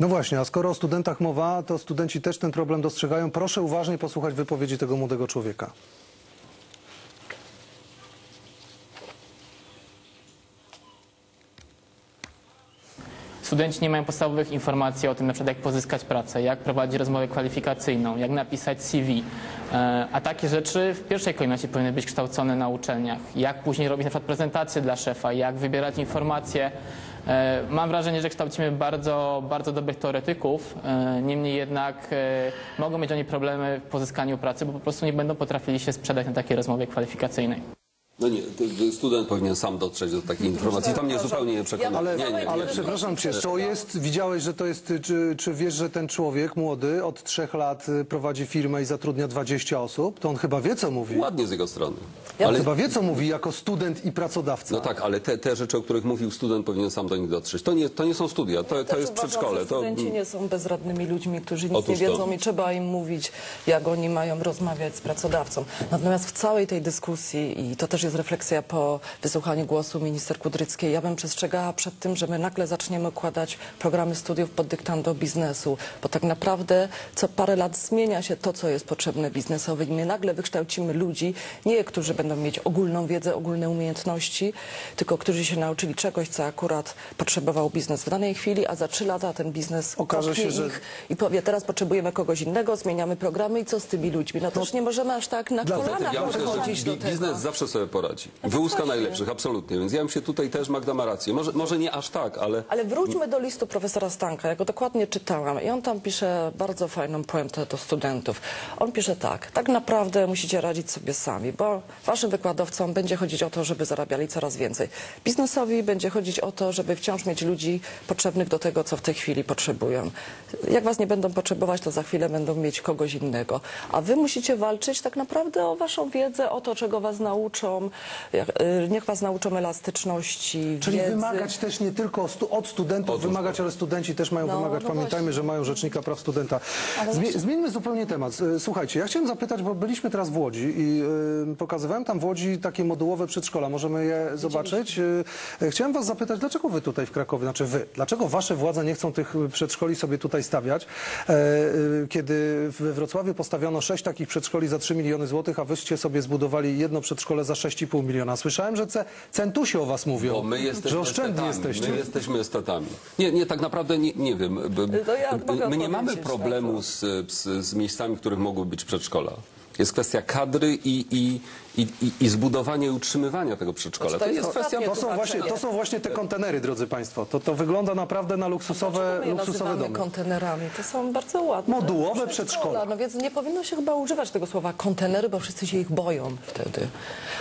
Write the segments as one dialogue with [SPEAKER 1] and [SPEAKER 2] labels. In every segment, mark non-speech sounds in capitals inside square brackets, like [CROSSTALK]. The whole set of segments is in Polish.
[SPEAKER 1] No właśnie, a skoro o studentach mowa, to studenci też ten problem dostrzegają. Proszę uważnie posłuchać wypowiedzi tego młodego człowieka.
[SPEAKER 2] Studenci nie mają podstawowych informacji o tym, na przykład jak pozyskać pracę, jak prowadzić rozmowę kwalifikacyjną, jak napisać CV. E, A takie rzeczy w pierwszej kolejności powinny być kształcone na uczelniach. Jak później robić na przykład dla szefa, jak wybierać informacje. E, Mam wrażenie, że kształcimy bardzo, bardzo dobrych teoretyków, e, niemniej jednak e, mogą mieć oni problemy w pozyskaniu pracy, bo po prostu nie będą potrafili się sprzedać na takiej rozmowie kwalifikacyjnej.
[SPEAKER 3] No nie, student powinien sam dotrzeć do takiej informacji. To mnie zupełnie nie przekona.
[SPEAKER 1] Ale,
[SPEAKER 3] nie, nie, nie,
[SPEAKER 1] ale
[SPEAKER 3] nie.
[SPEAKER 1] przepraszam cię, to jest, widziałeś, że to jest, czy, czy wiesz, że ten człowiek młody od trzech lat y, prowadzi firmę i zatrudnia 20 osób? To on chyba wie, co mówi.
[SPEAKER 3] Ładnie z jego strony.
[SPEAKER 1] Ale...
[SPEAKER 3] Ale,
[SPEAKER 1] Chyba wie, co mówi jako student i pracodawca.
[SPEAKER 3] no tak, ale te, te rzeczy, o których mówił student, powinien sam do nich dotrzeć. To nie, to nie są studia, to, to jest
[SPEAKER 4] uważam,
[SPEAKER 3] przedszkole.
[SPEAKER 4] że
[SPEAKER 3] To,
[SPEAKER 4] Studenci nie są bezradnymi ludźmi, którzy nic
[SPEAKER 3] Otóż
[SPEAKER 4] nie
[SPEAKER 3] to.
[SPEAKER 4] wiedzą i trzeba im mówić, jak oni mają rozmawiać z pracodawcą. Natomiast w całej tej dyskusji, i to też jest refleksja po wysłuchaniu głosu minister Kudryckiej, ja bym przestrzegała przed tym, że my nagle zaczniemy układać programy studiów pod dyktando biznesu, bo tak naprawdę co parę lat zmienia się to, co jest potrzebne biznesowi i my nagle wykształcimy ludzi, nie którzy będą mieć ogólną wiedzę, ogólne umiejętności, tylko którzy się nauczyli czegoś, co akurat potrzebował biznes w danej chwili, a za trzy lata ten biznes
[SPEAKER 1] Okaże się, że-
[SPEAKER 4] ich i powie, teraz potrzebujemy kogoś innego, zmieniamy programy i co z tymi ludźmi? No to już nie możemy aż tak na kolanach
[SPEAKER 3] ja myślę, że
[SPEAKER 4] podchodzić do tego.
[SPEAKER 3] biznes zawsze sobie poradzi. Wyłuska najlepszych, absolutnie. Więc ja bym się tutaj też, Magda ma rację. Może, może nie aż tak, ale...
[SPEAKER 4] Ale wróćmy do listu profesora Stanka. Ja go dokładnie czytałam i on tam pisze bardzo fajną puentę do studentów. On pisze tak, tak naprawdę musicie radzić sobie sami, bo waszym wykładowcom będzie chodzić o to, żeby zarabiali coraz więcej. Biznesowi będzie chodzić o to, żeby wciąż mieć ludzi potrzebnych do tego, co w tej chwili potrzebują. Jak was nie będą potrzebować, to za chwilę będą mieć kogoś innego. A wy musicie walczyć tak naprawdę o waszą wiedzę, o to, czego was nauczą. Y, Niech was nauczą elastyczności,
[SPEAKER 1] Czyli
[SPEAKER 4] wiedzy.
[SPEAKER 1] wymagać też nie tylko stu, od studentów
[SPEAKER 3] Otóż
[SPEAKER 1] wymagać, ale studenci też mają
[SPEAKER 4] No,
[SPEAKER 1] wymagać.
[SPEAKER 4] no
[SPEAKER 1] Pamiętajmy,
[SPEAKER 4] właśnie.
[SPEAKER 1] że mają Rzecznika Praw Studenta.
[SPEAKER 4] Ale
[SPEAKER 1] Zmie zmieńmy zupełnie temat. E, Słuchajcie, ja chciałem zapytać, bo byliśmy teraz w Łodzi i e, pokazywałem tam w Łodzi takie modułowe przedszkola. Możemy je zobaczyć? E, chciałem was zapytać, dlaczego wy tutaj w Krakowie, znaczy wy, dlaczego wasze władze nie chcą tych przedszkoli sobie tutaj stawiać, e, e, kiedy we Wrocławiu postawiono sześć takich przedszkoli za 3 miliony złotych, a wyście sobie zbudowali jedno przedszkole za 6,5 miliona. Słyszałem, że ce centusi o was mówią,
[SPEAKER 3] Bo my jesteśmy
[SPEAKER 1] że oszczędni jesteście.
[SPEAKER 3] My jesteśmy estetami. Nie, nie, tak naprawdę nie, nie wiem. B- b-
[SPEAKER 4] To ja mogę
[SPEAKER 3] my nie mamy
[SPEAKER 4] odpowiedzieć
[SPEAKER 3] problemu
[SPEAKER 4] na to.
[SPEAKER 3] z, z, z miejscami, w których mogły być przedszkola. Jest kwestia kadry i, i, i, i, zbudowania i utrzymywania tego przedszkola.
[SPEAKER 4] Znaczy, to
[SPEAKER 3] to
[SPEAKER 4] jest
[SPEAKER 3] jest kwestia...
[SPEAKER 1] To są, właśnie, to są właśnie te kontenery, drodzy Państwo. To, to wygląda naprawdę na luksusowe,
[SPEAKER 4] je
[SPEAKER 1] luksusowe domy.
[SPEAKER 4] kontenerami? To są bardzo ładne.
[SPEAKER 1] Modułowe przedszkola.
[SPEAKER 4] No więc nie powinno się chyba używać tego słowa kontenery, bo wszyscy się ich boją wtedy.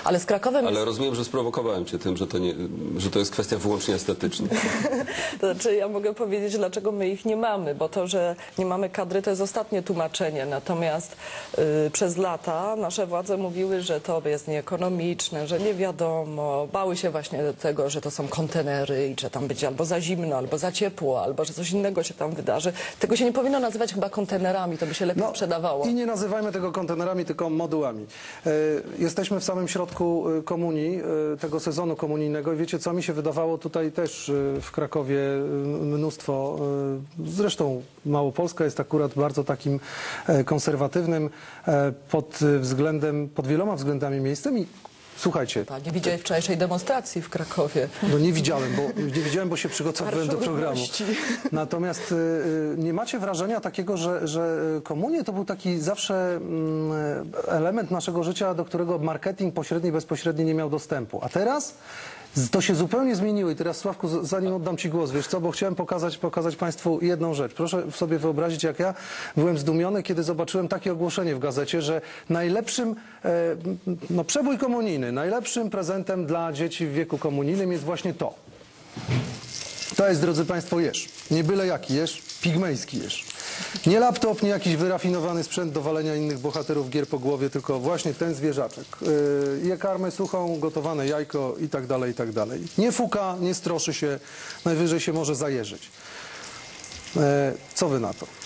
[SPEAKER 4] Ale z Krakowem
[SPEAKER 3] Ale
[SPEAKER 4] jest...
[SPEAKER 3] rozumiem, że sprowokowałem cię tym, że to, nie, że to jest kwestia wyłącznie estetyczna. [LAUGHS]
[SPEAKER 4] To znaczy ja mogę powiedzieć, dlaczego my ich nie mamy, bo to, że nie mamy kadry, to jest ostatnie tłumaczenie. Natomiast y, przez lata nasze władze mówiły, że to jest nieekonomiczne, że nie wiadomo. Bały się właśnie tego, że to są kontenery i że tam będzie albo za zimno, albo za ciepło, albo że coś innego się tam wydarzy. Tego się nie powinno nazywać chyba kontenerami, to by się lepiej sprzedawało.
[SPEAKER 1] No, I nie nazywajmy tego kontenerami, tylko modułami. E, jesteśmy w samym środku e, komunii, e, tego sezonu komunijnego i wiecie co, mi się wydawało tutaj też w Krakowie mnóstwo, zresztą Małopolska jest akurat bardzo takim konserwatywnym pod względem, pod wieloma względami miejscem i słuchajcie,
[SPEAKER 4] Nie widziałeś wczorajszej demonstracji w Krakowie.
[SPEAKER 1] no nie widziałem, bo nie widziałem, bo się przygotowywałem do programu. Natomiast y, y, nie macie wrażenia takiego, że, że y, komunie to był taki zawsze mm, element naszego życia, do którego marketing pośredni i bezpośredni nie miał dostępu. A teraz to się zupełnie zmieniło i teraz Sławku, zanim oddam Ci głos, wiesz co, bo chciałem pokazać, pokazać Państwu jedną rzecz. Proszę sobie wyobrazić, jak ja byłem zdumiony, kiedy zobaczyłem takie ogłoszenie w gazecie, że najlepszym, e, no przebój komunijny, najlepszym prezentem dla dzieci w wieku komunijnym jest właśnie to. To jest, drodzy Państwo, jeż. Nie byle jaki jeż, pigmejski jeż. Nie laptop, nie jakiś wyrafinowany sprzęt do walenia innych bohaterów gier po głowie, tylko właśnie ten zwierzaczek. Yy, je karmę suchą, gotowane jajko i tak dalej, i tak dalej. Nie fuka, nie stroszy się, najwyżej się może zajeżyć. E, co Wy na to?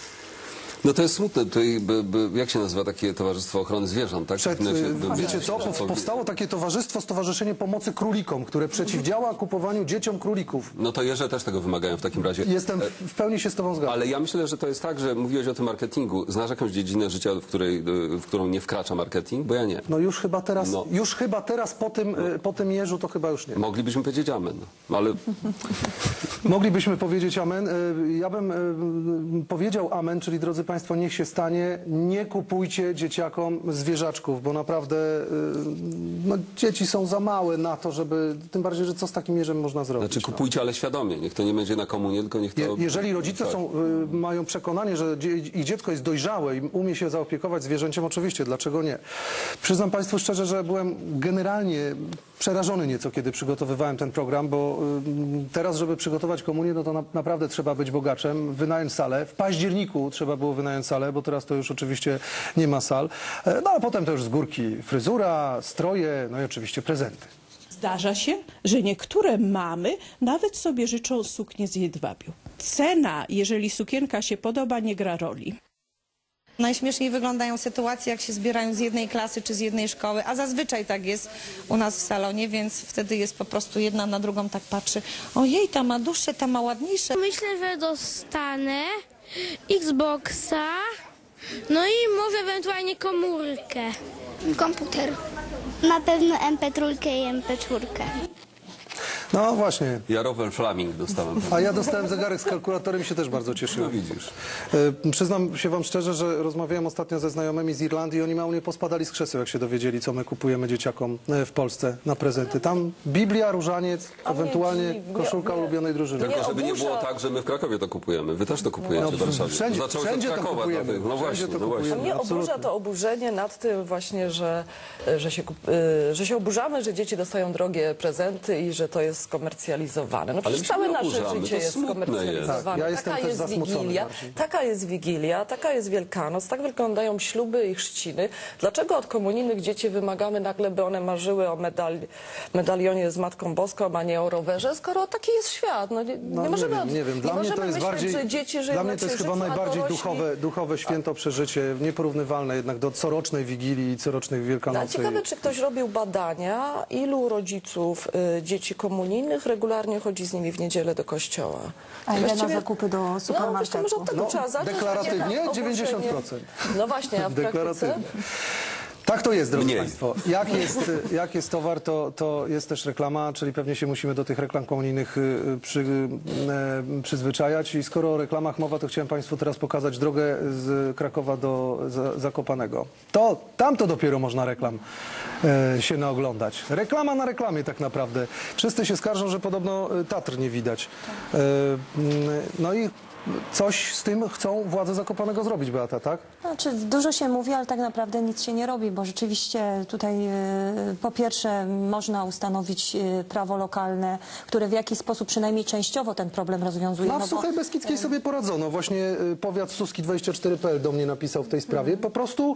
[SPEAKER 3] No to jest smutne. Tutaj, by, by, jak się nazywa takie Towarzystwo Ochrony Zwierząt, tak?
[SPEAKER 1] Przed, y,
[SPEAKER 3] by-
[SPEAKER 1] wiecie co, powstało takie towarzystwo, Stowarzyszenie Pomocy Królikom, które przeciwdziała kupowaniu dzieciom królików.
[SPEAKER 3] No to jeże też tego wymagają w takim razie.
[SPEAKER 1] Jestem, w, w pełni się z tobą zgadzam.
[SPEAKER 3] Ale ja myślę, że to jest tak, że mówiłeś o tym marketingu. Znasz jakąś dziedzinę życia, w, której, w którą nie wkracza marketing? Bo ja nie.
[SPEAKER 1] No już chyba teraz,
[SPEAKER 3] No.
[SPEAKER 1] już chyba teraz po tym, y, po tym jeżu to chyba już nie.
[SPEAKER 3] Moglibyśmy powiedzieć amen. No, ale [LAUGHS]
[SPEAKER 1] Moglibyśmy powiedzieć amen. Y, Ja bym y, powiedział amen, czyli drodzy Państwo, niech się stanie. Nie kupujcie dzieciakom zwierzaczków, bo naprawdę y, no, dzieci są za małe na to, żeby. Tym bardziej, że co z takim jeżem można zrobić?
[SPEAKER 3] znaczy
[SPEAKER 1] no?
[SPEAKER 3] kupujcie, ale świadomie. Niech to nie będzie na komunie, tylko niech to...
[SPEAKER 1] Je, jeżeli rodzice
[SPEAKER 3] Tak.
[SPEAKER 1] są, y, mają przekonanie, że ich dziecko jest dojrzałe i umie się zaopiekować zwierzęciem, oczywiście, dlaczego nie? Przyznam Państwu szczerze, że byłem generalnie przerażony nieco, kiedy przygotowywałem ten program, bo y, teraz, żeby przygotować komunię, no to na, naprawdę trzeba być bogaczem, wynająć salę. W październiku trzeba było wynająć salę, bo teraz to już oczywiście nie ma sal. E, No a potem to już z górki fryzura, stroje, no i oczywiście prezenty.
[SPEAKER 5] Zdarza się, że niektóre mamy nawet sobie życzą suknię z jedwabiu. Cena, jeżeli sukienka się podoba, nie gra roli.
[SPEAKER 6] Najśmieszniej wyglądają sytuacje, jak się zbierają z jednej klasy czy z jednej szkoły, a zazwyczaj tak jest u nas w salonie, więc wtedy jest po prostu jedna na drugą tak patrzy. Ojej, ta ma dłuższe, ta ma ładniejsze.
[SPEAKER 7] Myślę, że dostanę Xboxa, no i może ewentualnie komórkę.
[SPEAKER 8] Komputer. Na pewno MP3 i MP4.
[SPEAKER 1] No właśnie.
[SPEAKER 3] Ja rower Flaming dostałem.
[SPEAKER 1] A ja dostałem zegarek z kalkulatorem i się też bardzo cieszyłem.
[SPEAKER 3] No widzisz.
[SPEAKER 1] E, Przyznam się wam szczerze, że rozmawiałem ostatnio ze znajomymi z Irlandii i oni mało nie pospadali z krzeseł, jak się dowiedzieli, co my kupujemy dzieciakom e, w Polsce na prezenty. Tam Biblia, różaniec,
[SPEAKER 4] A
[SPEAKER 1] ewentualnie koszulka
[SPEAKER 4] mnie-
[SPEAKER 1] ulubionej drużyny.
[SPEAKER 3] Tylko
[SPEAKER 4] Nie
[SPEAKER 3] żeby nie było tak, że my w Krakowie to kupujemy. Wy też to kupujecie
[SPEAKER 1] No,
[SPEAKER 3] w Warszawie.
[SPEAKER 1] wszędzie-
[SPEAKER 3] Zaczęło się
[SPEAKER 1] wszędzie to
[SPEAKER 3] Krakowa.
[SPEAKER 1] kupujemy.
[SPEAKER 3] dlatego- No
[SPEAKER 1] Wszędzie
[SPEAKER 3] właśnie,
[SPEAKER 1] to
[SPEAKER 3] no właśnie.
[SPEAKER 1] kupujemy.
[SPEAKER 4] Mnie
[SPEAKER 1] Absolutnie.
[SPEAKER 4] oburza to oburzenie nad tym właśnie, że, że, się, kup- y, że się oburzamy, że dzieci dostają drogie prezenty i że to jest skomercjalizowane. No przecież
[SPEAKER 3] my się
[SPEAKER 4] całe
[SPEAKER 3] nie
[SPEAKER 4] nasze
[SPEAKER 3] oburzamy,
[SPEAKER 4] życie
[SPEAKER 3] to
[SPEAKER 4] jest
[SPEAKER 3] smutne jest.
[SPEAKER 4] skomercjalizowane.
[SPEAKER 1] Tak, ja jestem
[SPEAKER 4] taka
[SPEAKER 1] też
[SPEAKER 4] jest
[SPEAKER 1] zasmucony
[SPEAKER 4] Wigilia,
[SPEAKER 1] bardziej.
[SPEAKER 4] taka jest Wigilia, taka jest Wielkanoc, tak wyglądają śluby i chrzciny. Dlaczego od komunijnych dzieci wymagamy nagle, by one marzyły o medali medalionie z Matką Boską, a nie o rowerze, skoro taki jest świat? No nie, nie
[SPEAKER 1] No, nie
[SPEAKER 4] możemy,
[SPEAKER 1] wiem, nie wiem. Dla mnie to
[SPEAKER 4] możemy
[SPEAKER 1] jest
[SPEAKER 4] myśleć,
[SPEAKER 1] bardziej,
[SPEAKER 4] że dzieci żyją
[SPEAKER 1] dla mnie to jest chyba najbardziej duchowe, duchowe święto przeżycie, nieporównywalne jednak do corocznej Wigilii i corocznej
[SPEAKER 4] No,
[SPEAKER 1] Wielkanocy.
[SPEAKER 4] ciekawe, czy ktoś robił badania, ilu rodziców y, dzieci komunijnych regularnie chodzi z nimi w niedzielę do kościoła.
[SPEAKER 9] A ile na zakupy do
[SPEAKER 4] No właśnie,
[SPEAKER 9] supermarketu?
[SPEAKER 4] może od tego
[SPEAKER 1] No,
[SPEAKER 4] trzeba zacząć.
[SPEAKER 1] deklaratywnie
[SPEAKER 4] a nie
[SPEAKER 1] 90%.
[SPEAKER 4] No właśnie, a w praktyce?
[SPEAKER 1] Tak to jest, drodzy
[SPEAKER 3] Mniej.
[SPEAKER 1] Państwo. Jak jest, jak jest towar, to, to jest też reklama, czyli pewnie się musimy do tych reklam komunijnych y, przy, e, przyzwyczajać. I skoro o reklamach mowa, to chciałem Państwu teraz pokazać drogę z Krakowa do za, Zakopanego. To tam to dopiero można reklam e, się naoglądać. Reklama na reklamie tak naprawdę. Wszyscy się skarżą, że podobno e, Tatr nie widać. E, no i coś z tym chcą władze Zakopanego zrobić, Beata, tak?
[SPEAKER 9] Znaczy, dużo się mówi, ale tak naprawdę nic się nie robi, bo rzeczywiście tutaj e, po pierwsze można ustanowić e, prawo lokalne, które w jakiś sposób przynajmniej częściowo ten problem rozwiązuje.
[SPEAKER 1] No, a w
[SPEAKER 9] no
[SPEAKER 1] Suchej Beskidzkiej sobie poradzono. Właśnie powiat suski24.pl do mnie napisał w tej sprawie. Po prostu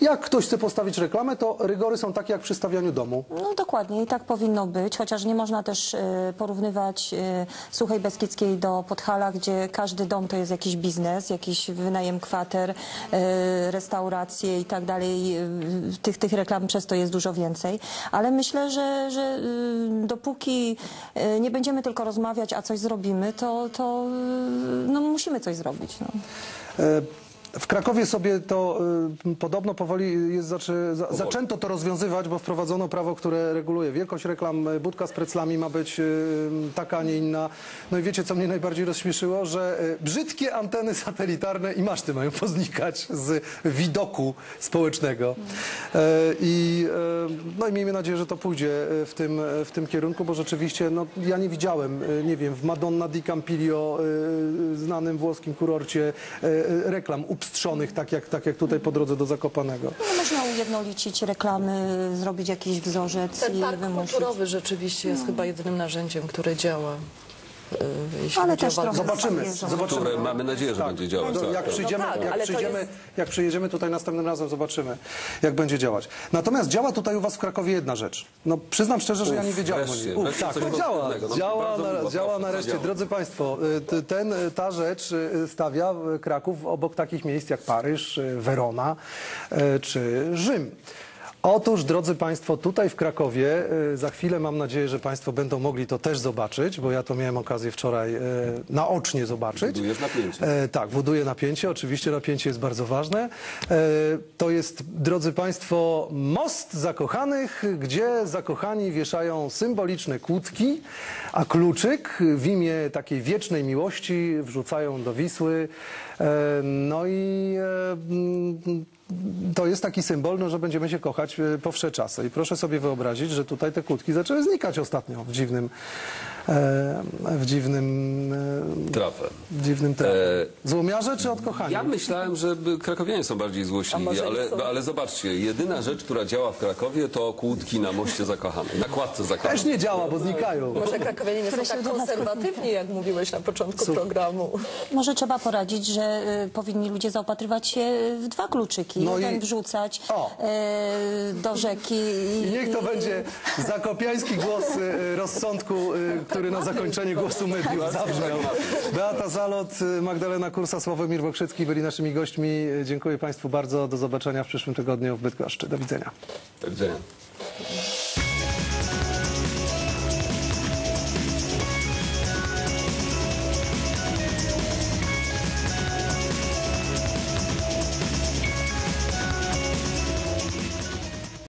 [SPEAKER 1] jak ktoś chce postawić reklamę, to rygory są takie jak przy stawianiu domu.
[SPEAKER 9] No dokładnie i tak powinno być, chociaż nie można też e, porównywać e, Suchej Beskidzkiej do Podhala, gdzie każdy dom to jest jakiś biznes, jakiś wynajem kwater, e, restauracje i tak dalej. E, Tych, tych reklam przez to jest dużo więcej, ale myślę, że, że e, dopóki nie będziemy tylko rozmawiać, a coś zrobimy, to, to no, musimy coś zrobić. No.
[SPEAKER 1] W Krakowie sobie to y, podobno powoli jest zaczy, za, zaczęto to rozwiązywać, bo wprowadzono prawo, które reguluje wielkość reklam. Y, Budka z preclami ma być y, taka, a nie inna. No i wiecie, co mnie najbardziej rozśmieszyło? Że y, brzydkie anteny satelitarne i maszty mają poznikać z widoku społecznego. E, I, e, no i miejmy nadzieję, że to pójdzie e, w tym, w tym kierunku, bo rzeczywiście no, ja nie widziałem, nie wiem, w Madonna di Campiglio, znanym włoskim kurorcie, e, e, reklam upstrzonych, tak jak, tak jak tutaj po drodze do Zakopanego.
[SPEAKER 9] No, można ujednolicić reklamy, zrobić jakiś wzorzec
[SPEAKER 4] Ten
[SPEAKER 9] i
[SPEAKER 4] park
[SPEAKER 9] wymusić.
[SPEAKER 4] kulturowy rzeczywiście jest chyba jedynym narzędziem, które działa. Y, jeśli
[SPEAKER 9] Ale też trochę
[SPEAKER 1] Zobaczymy, zobaczymy.
[SPEAKER 3] Które mamy nadzieję, że będzie działać.
[SPEAKER 1] To
[SPEAKER 3] tak,
[SPEAKER 1] jak
[SPEAKER 3] tak.
[SPEAKER 1] przyjdziemy,
[SPEAKER 4] No tak,
[SPEAKER 1] jak,
[SPEAKER 4] ale to
[SPEAKER 1] przyjdziemy,
[SPEAKER 4] jest-
[SPEAKER 1] jak przyjedziemy tutaj następnym razem, zobaczymy, jak będzie działać. Natomiast działa tutaj u was w Krakowie jedna rzecz. No przyznam szczerze, że ja nie
[SPEAKER 3] Uf,
[SPEAKER 1] wiedziałem o
[SPEAKER 3] wreszcie,
[SPEAKER 1] niej. Uf,
[SPEAKER 3] wreszcie
[SPEAKER 1] tak,
[SPEAKER 3] coś
[SPEAKER 1] no działa,
[SPEAKER 3] pozytywnego. No,
[SPEAKER 1] działa,
[SPEAKER 3] bardzo
[SPEAKER 1] na,
[SPEAKER 3] miło,
[SPEAKER 1] działa nareszcie.
[SPEAKER 3] działa?
[SPEAKER 1] Drodzy Państwo, y, t- ten, y, ta rzecz y, stawia y, Kraków obok takich miejsc jak Paryż, y, Werona y, czy Rzym. Otóż, drodzy Państwo, tutaj w Krakowie, y, za chwilę mam nadzieję, że Państwo będą mogli to też zobaczyć, bo ja to miałem okazję wczoraj y, naocznie zobaczyć.
[SPEAKER 3] Budujesz napięcie.
[SPEAKER 1] E, tak, buduje napięcie. Oczywiście napięcie jest bardzo ważne. E, to jest, drodzy Państwo, most zakochanych, gdzie zakochani wieszają symboliczne kłódki, a kluczyk w imię takiej wiecznej miłości wrzucają do Wisły. E, no i e, mm, to jest taki symbol, no, że będziemy się kochać e, po wsze czasy. I proszę sobie wyobrazić, że tutaj te kłódki zaczęły znikać ostatnio w dziwnym, e, w dziwnym e,
[SPEAKER 3] Trafę.
[SPEAKER 1] w dziwnym trafie.
[SPEAKER 3] E,
[SPEAKER 1] Złomiarze czy odkochani?
[SPEAKER 3] Ja myślałem, że by- krakowianie są bardziej złośliwi, ale,
[SPEAKER 4] są?
[SPEAKER 3] ale zobaczcie, jedyna rzecz, która działa w Krakowie to kłódki na moście zakochanej, na kładce zakochanej.
[SPEAKER 1] Też nie działa, bo znikają.
[SPEAKER 4] Może krakowianie nie są tak konserwatywni, jak mówiłeś na początku programu.
[SPEAKER 9] Może trzeba poradzić, że y, powinni ludzie zaopatrywać się w dwa kluczyki.
[SPEAKER 1] No
[SPEAKER 9] Jeden
[SPEAKER 1] i-
[SPEAKER 9] wrzucać
[SPEAKER 1] O.
[SPEAKER 9] y, do rzeki.
[SPEAKER 1] I niech to będzie zakopiański głos y, rozsądku, y, który na zakończenie głosu zabrzmiał. Beata Zalot, Magdalena Kursa, Sławomir Bokrzycki byli naszymi gośćmi. Dziękuję Państwu bardzo. Do zobaczenia w przyszłym tygodniu w Bydgoszczy. Do widzenia.
[SPEAKER 3] Do widzenia.